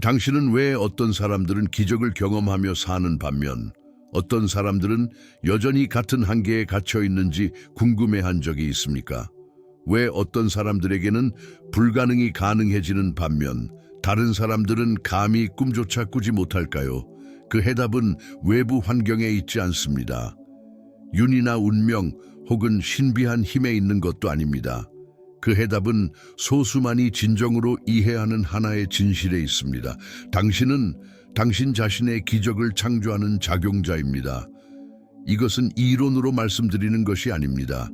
당신은 왜 어떤 사람들은 기적을 경험하며 사는 반면 어떤 사람들은 여전히 같은 한계에 갇혀 있는지 궁금해한 적이 있습니까? 왜 어떤 사람들에게는 불가능이 가능해지는 반면 다른 사람들은 감히 꿈조차 꾸지 못할까요? 그 해답은 외부 환경에 있지 않습니다. 윤이나 운명 혹은 신비한 힘에 있는 것도 아닙니다. 그 해답은 소수만이 진정으로 이해하는 하나의 진실에 있습니다. 당신은 당신 자신의 기적을 창조하는 작용자입니다. 이것은 이론으로 말씀드리는 것이 아닙니다.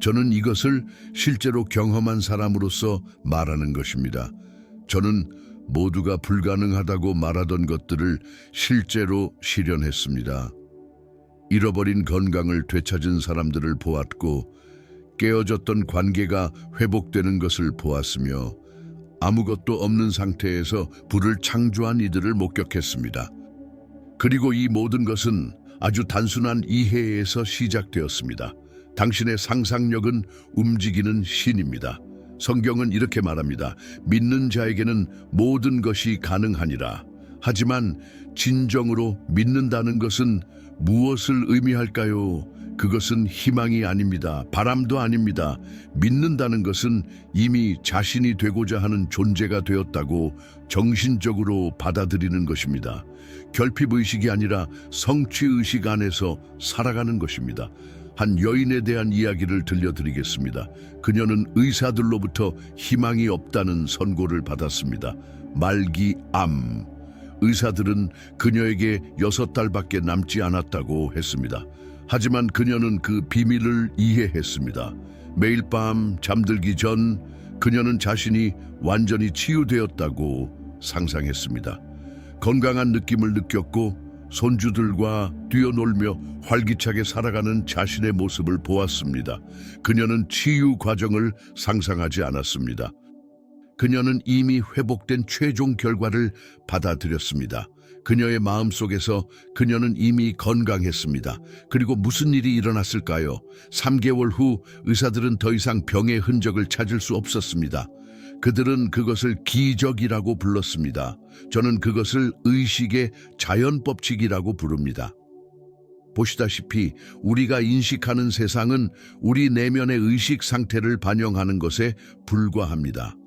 저는 이것을 실제로 경험한 사람으로서 말하는 것입니다. 저는 모두가 불가능하다고 말하던 것들을 실제로 실현했습니다. 잃어버린 건강을 되찾은 사람들을 보았고 깨어졌던 관계가 회복되는 것을 보았으며 아무것도 없는 상태에서 불을 창조한 이들을 목격했습니다. 그리고 이 모든 것은 아주 단순한 이해에서 시작되었습니다. 당신의 상상력은 움직이는 신입니다. 성경은 이렇게 말합니다. 믿는 자에게는 모든 것이 가능하니라. 하지만 진정으로 믿는다는 것은 무엇을 의미할까요? 그것은 희망이 아닙니다. 바람도 아닙니다. 믿는다는 것은 이미 자신이 되고자 하는 존재가 되었다고 정신적으로 받아들이는 것입니다. 결핍의식이 아니라 성취의식 안에서 살아가는 것입니다. 한 여인에 대한 이야기를 들려드리겠습니다. 그녀는 의사들로부터 희망이 없다는 선고를 받았습니다. 말기 암. 의사들은 그녀에게 여섯 달밖에 남지 않았다고 했습니다. 하지만 그녀는 그 비밀을 이해했습니다. 매일 밤 잠들기 전 그녀는 자신이 완전히 치유되었다고 상상했습니다. 건강한 느낌을 느꼈고 손주들과 뛰어놀며 활기차게 살아가는 자신의 모습을 보았습니다. 그녀는 치유 과정을 상상하지 않았습니다. 그녀는 이미 회복된 최종 결과를 받아들였습니다. 그녀의 마음 속에서 그녀는 이미 건강했습니다. 그리고 무슨 일이 일어났을까요? 3개월 후 의사들은 더 이상 병의 흔적을 찾을 수 없었습니다. 그들은 그것을 기적이라고 불렀습니다. 저는 그것을 의식의 자연 법칙이라고 부릅니다. 보시다시피 우리가 인식하는 세상은 우리 내면의 의식 상태를 반영하는 것에 불과합니다.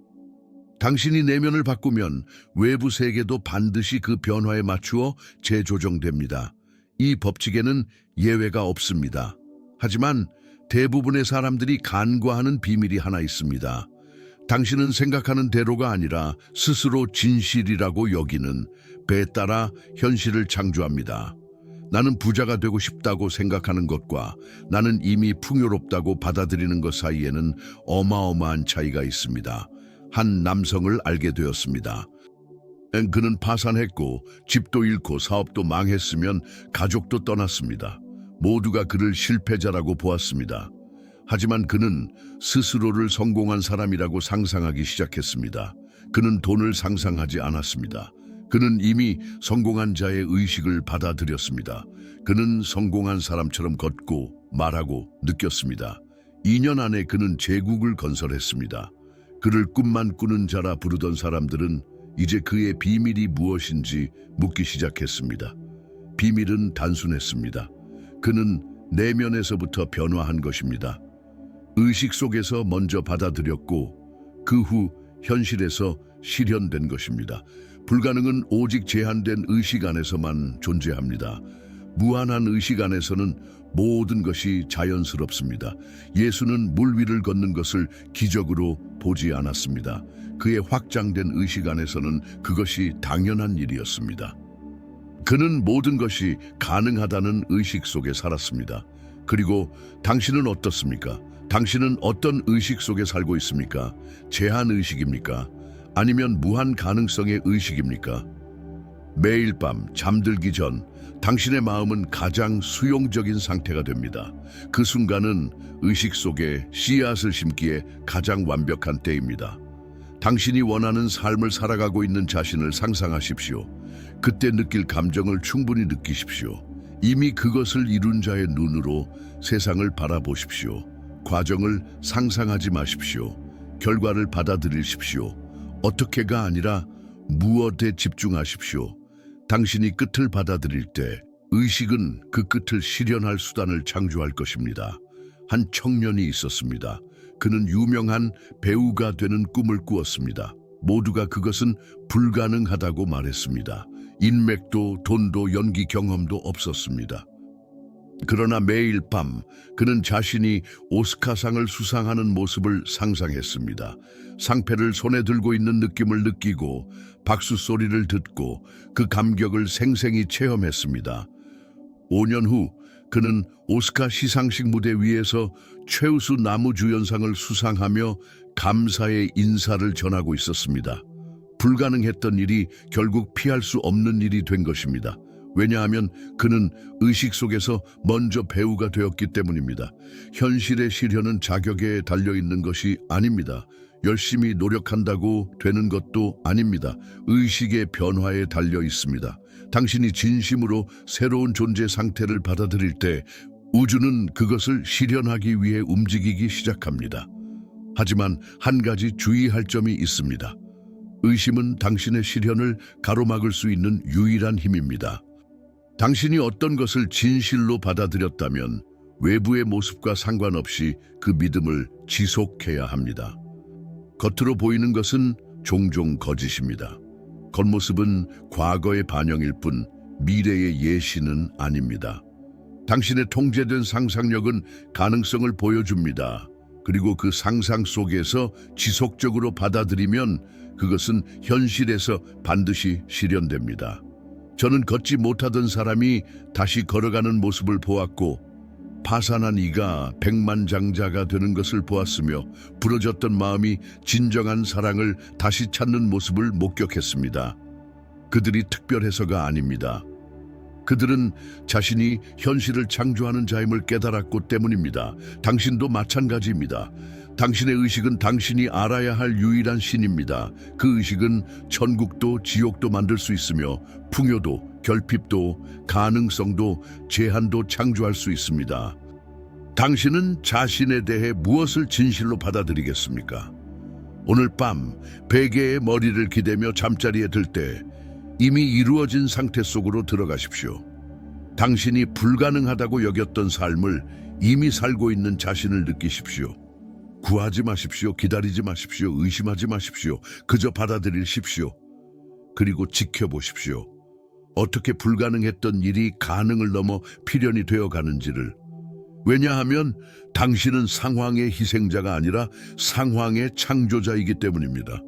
당신이 내면을 바꾸면 외부 세계도 반드시 그 변화에 맞추어 재조정됩니다. 이 법칙에는 예외가 없습니다. 하지만 대부분의 사람들이 간과하는 비밀이 하나 있습니다. 당신은 생각하는 대로가 아니라 스스로 진실이라고 여기는 배에 따라 현실을 창조합니다. 나는 부자가 되고 싶다고 생각하는 것과 나는 이미 풍요롭다고 받아들이는 것 사이에는 어마어마한 차이가 있습니다. 한 남성을 알게 되었습니다. 그는 파산했고 집도 잃고 사업도 망했으면 가족도 떠났습니다. 모두가 그를 실패자라고 보았습니다. 하지만 그는 스스로를 성공한 사람이라고 상상하기 시작했습니다. 그는 돈을 상상하지 않았습니다. 그는 이미 성공한 자의 의식을 받아들였습니다. 그는 성공한 사람처럼 걷고 말하고 느꼈습니다. 2년 안에 그는 제국을 건설했습니다. 그를 꿈만 꾸는 자라 부르던 사람들은 이제 그의 비밀이 무엇인지 묻기 시작했습니다. 비밀은 단순했습니다. 그는 내면에서부터 변화한 것입니다. 의식 속에서 먼저 받아들였고 그 후 현실에서 실현된 것입니다. 불가능은 오직 제한된 의식 안에서만 존재합니다. 무한한 의식 안에서는 모든 것이 자연스럽습니다. 예수는 물 위를 걷는 것을 기적으로 보지 않았습니다. 그의 확장된 의식 안에서는 그것이 당연한 일이었습니다. 그는 모든 것이 가능하다는 의식 속에 살았습니다. 그리고 당신은 어떻습니까? 당신은 어떤 의식 속에 살고 있습니까? 제한 의식입니까? 아니면 무한 가능성의 의식입니까? 매일 밤 잠들기 전 당신의 마음은 가장 수용적인 상태가 됩니다. 그 순간은 의식 속에 씨앗을 심기에 가장 완벽한 때입니다. 당신이 원하는 삶을 살아가고 있는 자신을 상상하십시오. 그때 느낄 감정을 충분히 느끼십시오. 이미 그것을 이룬 자의 눈으로 세상을 바라보십시오. 과정을 상상하지 마십시오. 결과를 받아들이십시오. 어떻게가 아니라 무엇에 집중하십시오. 당신이 끝을 받아들일 때 의식은 그 끝을 실현할 수단을 창조할 것입니다. 한 청년이 있었습니다. 그는 유명한 배우가 되는 꿈을 꾸었습니다. 모두가 그것은 불가능하다고 말했습니다. 인맥도 돈도 연기 경험도 없었습니다. 그러나 매일 밤 그는 자신이 오스카상을 수상하는 모습을 상상했습니다. 상패를 손에 들고 있는 느낌을 느끼고 박수 소리를 듣고 그 감격을 생생히 체험했습니다. 5년 후 그는 오스카 시상식 무대 위에서 최우수 나무주연상을 수상하며 감사의 인사를 전하고 있었습니다. 불가능했던 일이 결국 피할 수 없는 일이 된 것입니다. 왜냐하면 그는 의식 속에서 먼저 배우가 되었기 때문입니다. 현실의 실현은 자격에 달려 있는 것이 아닙니다. 열심히 노력한다고 되는 것도 아닙니다. 의식의 변화에 달려 있습니다. 당신이 진심으로 새로운 존재 상태를 받아들일 때 우주는 그것을 실현하기 위해 움직이기 시작합니다. 하지만 한 가지 주의할 점이 있습니다. 의심은 당신의 실현을 가로막을 수 있는 유일한 힘입니다. 당신이 어떤 것을 진실로 받아들였다면 외부의 모습과 상관없이 그 믿음을 지속해야 합니다. 겉으로 보이는 것은 종종 거짓입니다. 겉모습은 과거의 반영일 뿐 미래의 예시는 아닙니다. 당신의 통제된 상상력은 가능성을 보여줍니다. 그리고 그 상상 속에서 지속적으로 받아들이면 그것은 현실에서 반드시 실현됩니다. 저는 걷지 못하던 사람이 다시 걸어가는 모습을 보았고 파산한 이가 백만장자가 되는 것을 보았으며 부러졌던 마음이 진정한 사랑을 다시 찾는 모습을 목격했습니다. 그들이 특별해서가 아닙니다. 그들은 자신이 현실을 창조하는 자임을 깨달았고 때문입니다. 당신도 마찬가지입니다. 당신의 의식은 당신이 알아야 할 유일한 신입니다. 그 의식은 천국도 지옥도 만들 수 있으며 풍요도 결핍도 가능성도 제한도 창조할 수 있습니다. 당신은 자신에 대해 무엇을 진실로 받아들이겠습니까? 오늘 밤 베개의 머리를 기대며 잠자리에 들 때 이미 이루어진 상태 속으로 들어가십시오. 당신이 불가능하다고 여겼던 삶을 이미 살고 있는 자신을 느끼십시오. 구하지 마십시오. 기다리지 마십시오. 의심하지 마십시오. 그저 받아들이십시오. 그리고 지켜보십시오. 어떻게 불가능했던 일이 가능을 넘어 필연이 되어 가는지를. 왜냐하면 당신은 상황의 희생자가 아니라 상황의 창조자이기 때문입니다.